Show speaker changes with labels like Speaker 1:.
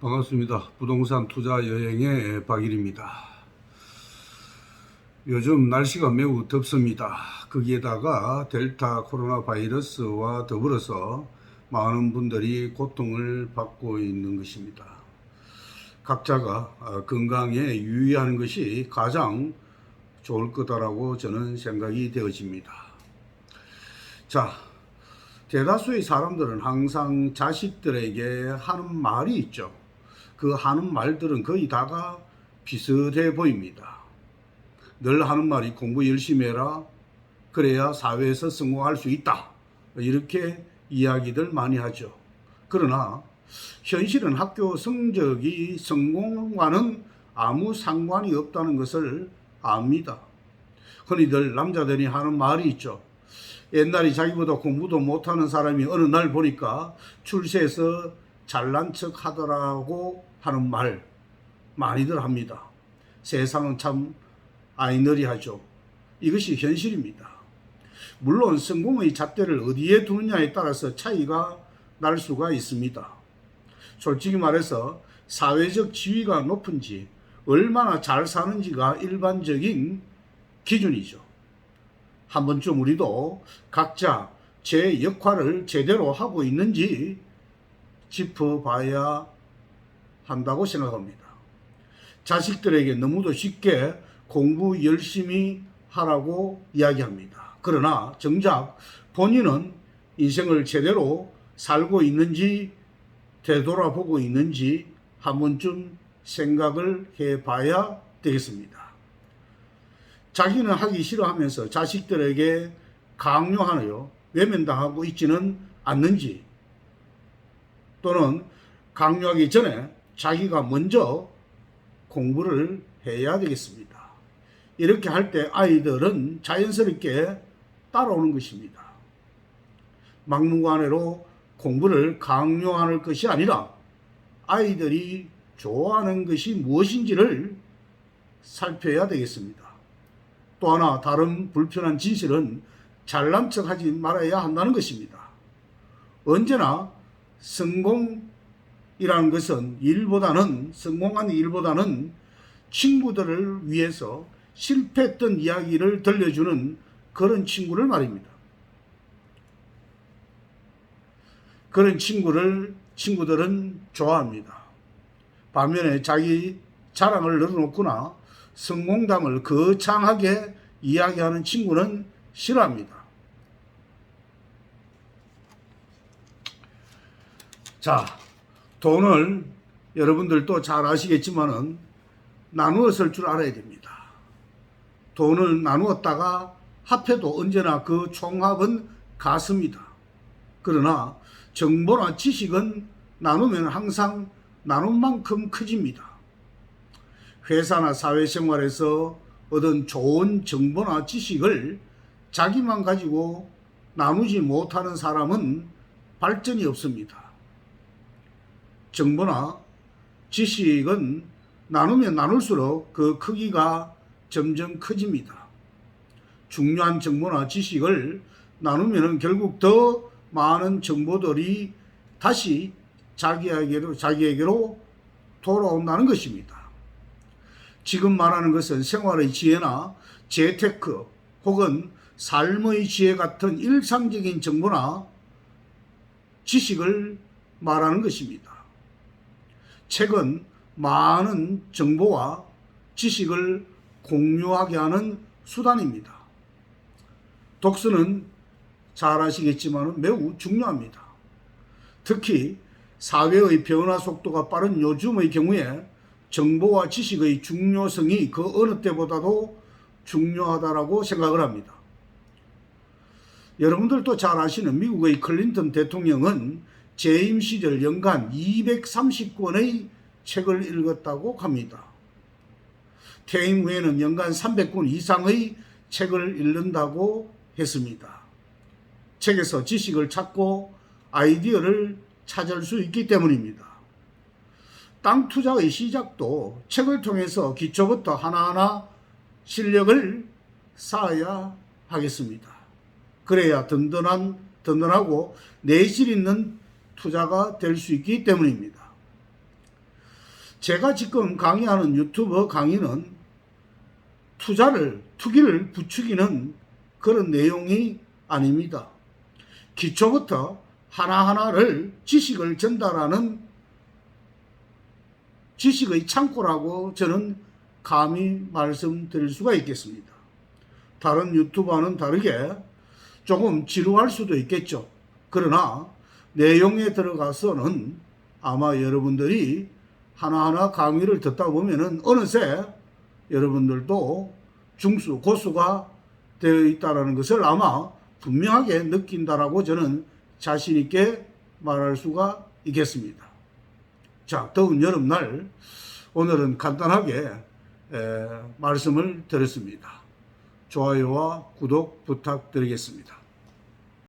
Speaker 1: 반갑습니다. 부동산 투자 여행의 박일입니다. 요즘 날씨가 매우 덥습니다. 거기에다가 델타 코로나 바이러스와 더불어서 많은 분들이 고통을 받고 있는 것입니다. 각자가 어, 건강에 유의하는 것이 가장 좋을 거다라고 저는 생각이 되어집니다. 자, 대다수의 사람들은 항상 자식들에게 하는 말이 있죠. 그 하는 말들은 거의 다가 비슷해 보입니다. 늘 하는 말이 공부 열심히 해라. 그래야 사회에서 성공할 수 있다. 이렇게 이야기들 많이 하죠. 그러나 현실은 학교 성적이 성공과는 아무 상관이 없다는 것을 압니다. 흔히들 남자들이 하는 말이 있죠. 옛날에 자기보다 공부도 못하는 사람이 어느 날 보니까 출세해서 잘난 척 하더라고 하는 말 많이들 합니다. 세상은 참 아이너리하죠. 이것이 현실입니다. 물론 성공의 잣대를 어디에 두느냐에 따라서 차이가 날 수가 있습니다. 솔직히 말해서 사회적 지위가 높은지 얼마나 잘 사는지가 일반적인 기준이죠. 한 번쯤 우리도 각자 제 역할을 제대로 하고 있는지 짚어봐야 한다고 생각합니다. 자식들에게 너무도 쉽게 공부 열심히 하라고 이야기합니다. 그러나 정작 본인은 인생을 제대로 살고 있는지 되돌아보고 있는지 한 번쯤 생각을 해 봐야 되겠습니다. 자기는 하기 싫어하면서 자식들에게 강요하여 외면당하고 있지는 않는지 또는 강요하기 전에 자기가 먼저 공부를 해야 되겠습니다. 이렇게 할 때 아이들은 자연스럽게 따라오는 것입니다. 막무가내로 공부를 강요하는 것이 아니라 아이들이 좋아하는 것이 무엇인지를 살펴야 되겠습니다. 또 하나 다른 불편한 진실은 잘난 척 하지 말아야 한다는 것입니다. 언제나 성공 이라는 것은 일보다는 성공한 일보다는 친구들을 위해서 실패했던 이야기를 들려주는 그런 친구를 말입니다. 그런 친구를 친구들은 좋아합니다. 반면에 자기 자랑을 늘어놓거나 성공담을 거창하게 이야기하는 친구는 싫어합니다. 자, 돈을 여러분들도 잘 아시겠지만은 나누어 쓸 줄 알아야 됩니다. 돈을 나누었다가 합해도 언제나 그 총합은 같습니다. 그러나 정보나 지식은 나누면 항상 나눈 만큼 커집니다. 회사나 사회생활에서 얻은 좋은 정보나 지식을 자기만 가지고 나누지 못하는 사람은 발전이 없습니다. 정보나 지식은 나누면 나눌수록 그 크기가 점점 커집니다. 중요한 정보나 지식을 나누면 결국 더 많은 정보들이 다시 자기에게로, 자기에게로 돌아온다는 것입니다. 지금 말하는 것은 생활의 지혜나 재테크 혹은 삶의 지혜 같은 일상적인 정보나 지식을 말하는 것입니다. 책은 많은 정보와 지식을 공유하게 하는 수단입니다. 독서는 잘 아시겠지만 매우 중요합니다. 특히 사회의 변화 속도가 빠른 요즘의 경우에 정보와 지식의 중요성이 그 어느 때보다도 중요하다라고 생각을 합니다. 여러분들도 잘 아시는 미국의 클린턴 대통령은 재임 시절 연간 230권의 책을 읽었다고 합니다. 퇴임 후에는 연간 300권 이상의 책을 읽는다고 했습니다. 책에서 지식을 찾고 아이디어를 찾을 수 있기 때문입니다. 땅 투자의 시작도 책을 통해서 기초부터 하나하나 실력을 쌓아야 하겠습니다. 그래야 든든한, 든든하고 내실 있는 투자가 될 수 있기 때문입니다. 제가 지금 강의하는 유튜버 강의는 투자를, 투기를 부추기는 그런 내용이 아닙니다. 기초부터 하나하나를 지식을 전달하는 지식의 창고라고 저는 감히 말씀드릴 수가 있겠습니다. 다른 유튜버와는 다르게 조금 지루할 수도 있겠죠. 그러나 내용에 들어가서는 아마 여러분들이 하나하나 강의를 듣다 보면은 어느새 여러분들도 중수, 고수가 되어 있다라는 것을 아마 분명하게 느낀다라고 저는 자신 있게 말할 수가 있겠습니다. 자, 더운 여름날 오늘은 간단하게 에, 말씀을 드렸습니다. 좋아요와 구독 부탁드리겠습니다.